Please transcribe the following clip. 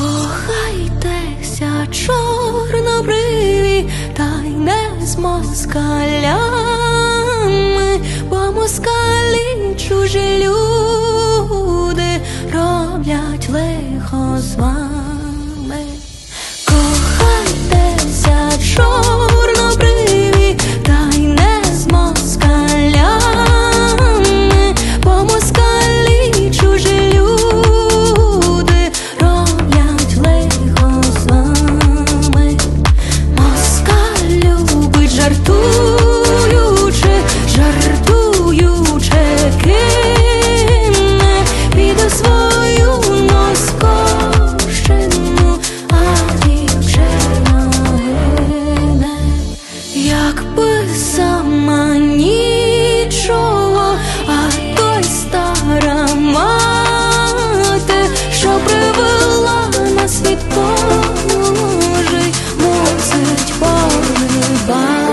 Кохайтеся, чорнобриві, та й не з москалями, бо москалі чужі люди роблять лихо з вами. якби сама нічого, а той стара мати, що привела нас світ Божий, мусить поливати.